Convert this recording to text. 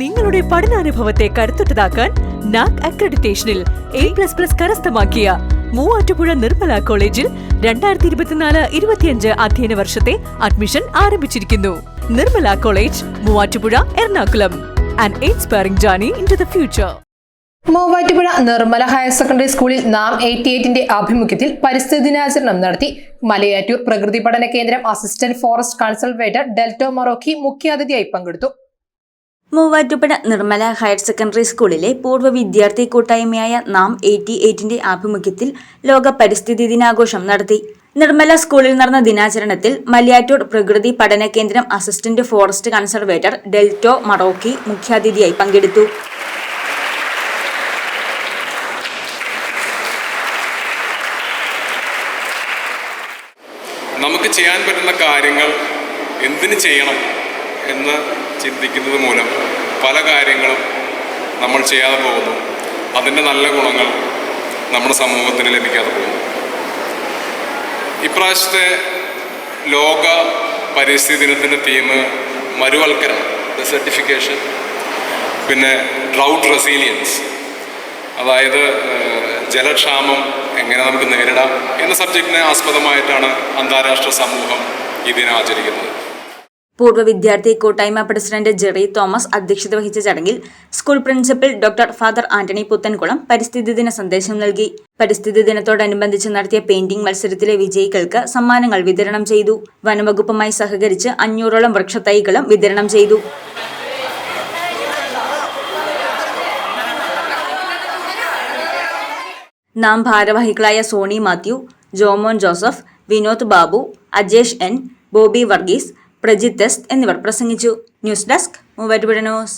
നിങ്ങളുടെ പഠനാനുഭവത്തെ കരുത്തുറ്റതാക്കാൻ നാക് അക്രഡിറ്റേഷനിൽ എ പ്ലസ് പ്ലസ് കരസ്ഥമാക്കിയ മൂവാറ്റുപുഴ നിർമ്മല കോളേജിൽ രണ്ടായിരത്തി ഇരുപത്തിനാല് ഇരുപത്തിയഞ്ച് അധ്യയന വർഷത്തെ അഡ്മിഷൻ ആരംഭിച്ചിരിക്കുന്നു. Nirmala college Muvattupuzha Ernakulam. And inspiring journey into the future Muvattupuzha Nirmala higher secondary സ്കൂളിൽ നാം എയ്റ്റി എയ്റ്റിന്റെ ആഭിമുഖ്യത്തിൽ പരിസ്ഥിതി ദിനാചരണം നടത്തി. മലയാറ്റൂർ പ്രകൃതി പഠന കേന്ദ്രം assistant forest conservator Delto Marokki മുഖ്യാതിഥിയായി പങ്കെടുത്തു. മൂവാറ്റുപുഴ നിർമ്മല ഹയർ സെക്കൻഡറി സ്കൂളിലെ പൂർവ വിദ്യാർത്ഥി കൂട്ടായ്മയായ നാം എയ്റ്റി എയ്റ്റിന്റെ ആഭിമുഖ്യത്തിൽ ലോക പരിസ്ഥിതി ദിനാഘോഷം നടത്തി. നിർമ്മല സ്കൂളിൽ നടന്ന ദിനാചരണത്തിൽ മലയാറ്റൂർ പ്രകൃതി പഠന കേന്ദ്രം assistant forest conservator Delto Marokki മുഖ്യാതിഥിയായി പങ്കെടുത്തു. നമുക്ക് ചെയ്യാൻ പറ്റുന്ന കാര്യങ്ങൾ എന്തിനു ചെയ്യണം? എന്ന് ചിന്തിക്കുന്നത് മൂലം പല കാര്യങ്ങളും നമ്മൾ ചെയ്യാതെ പോകുന്നു. അതിന്റെ നല്ല ഗുണങ്ങൾ നമ്മുടെ സമൂഹത്തിന് ലഭിക്കാതെ പോകുന്നു. ഇപ്രാവശ്യത്തെ ലോക പരിസ്ഥിതി ദിനത്തിന്റെ തീം മരുവൽക്കരണം ഡെസർട്ടിഫിക്കേഷൻ പിന്നെ ഡ്രൗട്ട് റെസീലിയൻസ് അതായത് ജലക്ഷാമം എങ്ങനെ നമുക്ക് നേരിടാം എന്ന സബ്ജക്റ്റിനെ ആസ്പദമായിട്ടാണ് അന്താരാഷ്ട്ര സമൂഹം ദിനം ആചരിക്കുന്നത്. പൂർവ വിദ്യാർത്ഥി കൂട്ടായ്മ പ്രസിഡന്റ് ജെറി തോമസ് അധ്യക്ഷത വഹിച്ച ചടങ്ങിൽ school principal doctor father Antony Puthenkulam പരിസ്ഥിതി ദിന സന്ദേശം നൽകി. പരിസ്ഥിതി ദിനത്തോടനുബന്ധിച്ച് നടത്തിയ പെയിന്റിംഗ് മത്സരത്തിലെ വിജയികൾക്ക് സമ്മാനങ്ങൾ വിതരണം ചെയ്തു. വനവകുപ്പുമായി സഹകരിച്ച് അഞ്ഞൂറോളം വൃക്ഷത്തൈകളും വിതരണം ചെയ്തു. നാം ഭാരവാഹികളായ Sony Mathew Jomon Joseph Vinod Babu Ajesh N Bobby Varghese Prajith S എന്നിവർ പ്രസംഗിച്ചു. News desk Muvattupuzha news.